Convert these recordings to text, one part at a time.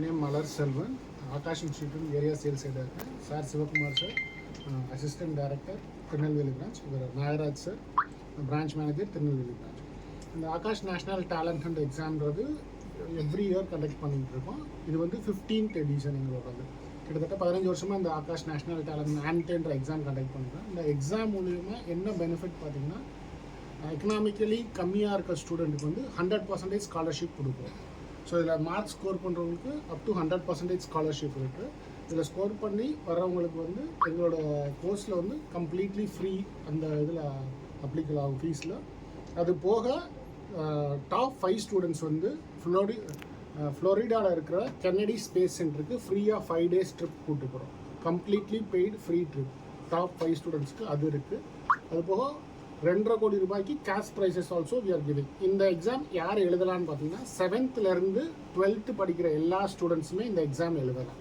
Name Malar Selvan Aakash institute area sales ஹெட்டாக இருக்கேன் sir Sivakumar sir assistant director Tirunelveli branch இவர் Nagaraj sir branch manager Tirunelveli branch இந்த Aakash national talent hunt எக்ஸாம்ன்றது every year conduct பண்ணிகிட்டு இருக்கோம். இது வந்து fifteenth edition எங்களோடது கிட்டத்தட்ட பதினஞ்சு வருஷமாக இந்த ஆகாஷ் நேஷனல் டேலண்ட் ஆன்டேன்ற எக்ஸாம் கண்டக்ட் பண்ணுறோம் இந்த எக்ஸாம் மூலிமா என்ன பெனிஃபிட் பார்த்தீங்கன்னா எக்கனாமிக்கலி கம்மியாக இருக்க ஸ்டூடெண்ட்டுக்கு வந்து ஹண்ட்ரட் பர்சன்டேஜ் ஸ்காலர்ஷிப் கொடுக்குறோம் ஸோ இதில் மார்க் ஸ்கோர் பண்ணுறவங்களுக்கு up to hundred percentage scholarship இருக்குது இதில் ஸ்கோர் பண்ணி வர்றவங்களுக்கு வந்து எங்களோட கோர்ஸில் வந்து கம்ப்ளீட்லி ஃப்ரீ அந்த இதில் அப்ளிகல் ஆகும் ஃபீஸில் அது போக டாப் ஃபைவ் ஸ்டூடெண்ட்ஸ் வந்து ஃப்ளோரி ஃப்ளோரிடாவில் இருக்கிற கென்னடி ஸ்பேஸ் சென்டருக்கு ஃப்ரீயாக ஃபைவ் டேஸ் ட்ரிப் கூட்டு போகிறோம் completely paid free trip top five ஸ்டூடெண்ட்ஸ்க்கு அது இருக்குது அது போக ரெண்டரை கோடி ரூபாய்க்கு cash prizes also we are giving இந்த எக்ஸாம் யார் எழுதலாம்னு பார்த்தீங்கன்னா செவன்த்லேருந்து டுவெல்த்து படிக்கிற எல்லா ஸ்டூடெண்ட்ஸுமே இந்த எக்ஸாம் எழுதலாம்.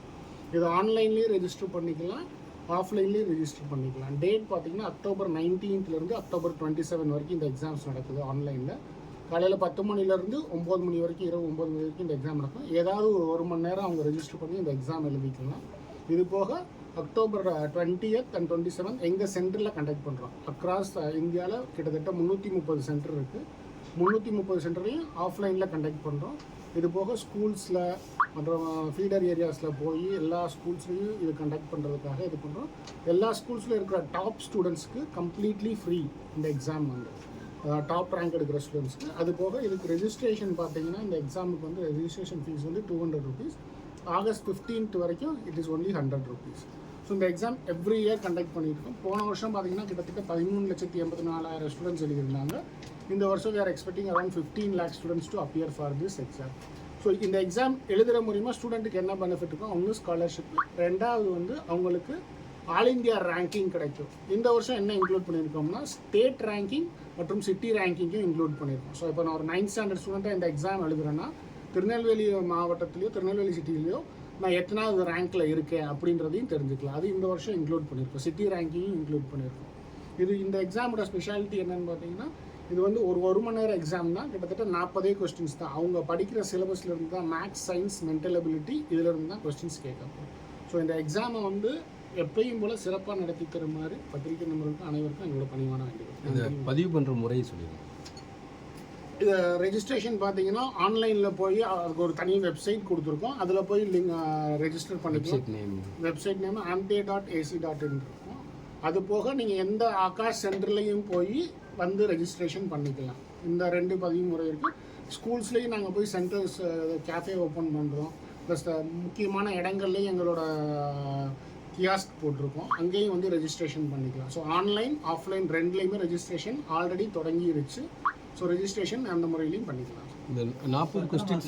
இது ஆன்லைன்லேயும் ரெஜிஸ்டர் பண்ணிக்கலாம் ஆஃப்லைன்லேயும் ரெஜிஸ்டர் பண்ணிக்கலாம். டேட் பார்த்தீங்கன்னா அக்டோபர் நைன்டீன்த்லேருந்து அக்டோபர் டுவெண்ட்டி செவன் வரைக்கும் இந்த எக்ஸாம்ஸ் நடக்குது ஆன்லைனில் காலையில் பத்து மணிலேருந்து ஒம்பது மணி வரைக்கும் இரவு ஒம்பது மணி வரைக்கும் இந்த எக்ஸாம் நடக்கும். ஏதாவது ஒரு ஒரு மணி நேரம் அவங்க ரெஜிஸ்டர் பண்ணி இந்த எக்ஸாம் எழுதிக்கலாம். இது போக October twentieth and twenty seven எங்கள் சென்டரில் கண்டக்ட் பண்ணுறோம் அக்ராஸ் இந்தியாவில் கிட்டத்தட்ட முந்நூற்றி முப்பது சென்டர் இருக்குது முந்நூற்றி முப்பது சென்டரையும் ஆஃப்லைனில் கண்டக்ட் பண்ணுறோம் இது போக ஸ்கூல்ஸில் மற்றும் ஃபீடர் ஏரியாஸில் போய் எல்லா ஸ்கூல்ஸ்லையும் இது கண்டக்ட் பண்ணுறதுக்காக இது பண்ணுறோம் எல்லா ஸ்கூல்ஸில் இருக்கிற டாப் ஸ்டூடெண்ட்ஸ்க்கு கம்ப்ளீட்லி ஃப்ரீ இந்த எக்ஸாம் வந்து. டாப் ரேங்க் எடுக்கிற ஸ்டூடெண்ட்ஸ்க்கு அது போக இதுக்கு ரெஜிஸ்ட்ரேஷன் பார்த்தீங்கன்னா இந்த எக்ஸாமுக்கு வந்து ரெஜிஸ்ட்ரேஷன் ஃபீஸ் வந்து two hundred rupees August fifteenth வரைக்கும் it is only hundred rupees so இந்த எக்ஸாம் எவ்ரி இயர் கண்டக்ட் பண்ணியிருக்கோம். போன வருஷம் பார்த்தீங்கன்னா கிட்டத்தட்ட பதிமூணு லட்சத்தி எண்பத்தி நாலாயிரம் ஸ்டூடெண்ட்ஸ் எழுதியிருந்தாங்க. இந்த வருஷம் we are expecting around fifteen lakh students to appear for this exam so இந்த எக்ஸாம் எழுதுகிற மூலிமா ஸ்டூடெண்ட்டுக்கு என்ன பெனிஃபிட் இருக்கும் அவங்க ஸ்காலர்ஷிப் ரெண்டாவது வந்து அவங்களுக்கு ஆல் இந்தியா ரேங்கிங் கிடைக்கும். இந்த வருஷம் என்ன இன்க்ளூட் பண்ணியிருக்கோம்னா ஸ்டேட் ரேங்கிங் மற்றும் சிட்டி ரேங்கிங்கும் இன்க்ளூட் பண்ணியிருக்கோம். ஸோ இப்போ நான் ஒரு நைன்த் ஸ்டாண்டர்ட் ஸ்டூடெண்ட்டாக இந்த எக்ஸாம் எழுதுறேன்னா திருநெல்வேலி மாவட்டத்திலையோ திருநெல்வேலி சிட்டிலையோ நான் எத்தனாவது ரேங்க்கில் இருக்கேன் அப்படின்றதையும் தெரிஞ்சுக்கலாம். அது இந்த வருஷம் இன்க்ளூட் பண்ணியிருக்கோம். சிட்டி ரேங்கிங்கும் இன்க்ளூட் பண்ணியிருக்கோம். இது இந்த எக்ஸாமோட ஸ்பெஷாலிட்டி என்னன்னு பார்த்தீங்கன்னா இது வந்து ஒரு ஒரு மணி நேரம் எக்ஸாம் தான். கிட்டத்தட்ட நாற்பதே கொஸ்டின்ஸ் தான். அவங்க படிக்கிற சிலபஸ்ல இருந்து தான் மேக்ஸ் சயின்ஸ் மென்டல் அபிலிட்டி இதுல இருந்து தான் கொஸ்டின்ஸ் கேட்கப்படும் ஸோ இந்த எக்ஸாமை வந்து எப்பயும் போல சிறப்பாக நடத்தி தருமாறு பத்திரிகை நம்பர்களுக்கும் அனைவருக்கும் எங்களோட பணிவான இந்த வேண்டியது பதிவு பண்ணுற முறையை சொல்லிடுங்க. இது ரெஜிஸ்ட்ரேஷன் பார்த்தீங்கன்னா ஆன்லைனில் போய் அதுக்கு ஒரு தனி வெப்சைட் கொடுத்துருக்கோம். அதில் போய் லிங்க் ரெஜிஸ்டர் பண்ணிக்கலாம். வெப்சைட் நேம் வெப்சைட் நேம் ஆம்டே டாட் ஏசி டாட் இன் இருக்கும். அது போக நீங்கள் எந்த ஆகாஷ் சென்டர்லேயும் போய் வந்து ரெஜிஸ்ட்ரேஷன் பண்ணிக்கலாம். இந்த ரெண்டு பதிவு முறை இருக்குது ஸ்கூல்ஸ்லேயும் நாங்கள் போய் சென்டர்ஸ் கேஃபே ஓப்பன் பண்ணுறோம் ப்ளஸ் முக்கியமான இடங்கள்லையும் எங்களோட கியாஸ்க் போட்டிருக்கோம். அங்கேயும் வந்து ரெஜிஸ்ட்ரேஷன் பண்ணிக்கலாம். ஸோ ஆன்லைன் ஆஃப்லைன் ரெண்டுலேயுமே ரெஜிஸ்ட்ரேஷன் ஆல்ரெடி தொடங்கிருச்சு. ஸோ ரெஜிஸ்ட்ரேஷன் அந்த முறையிலையும் பண்ணிக்கலாம். இந்த நாற்பது கொஸ்டின்ஸ்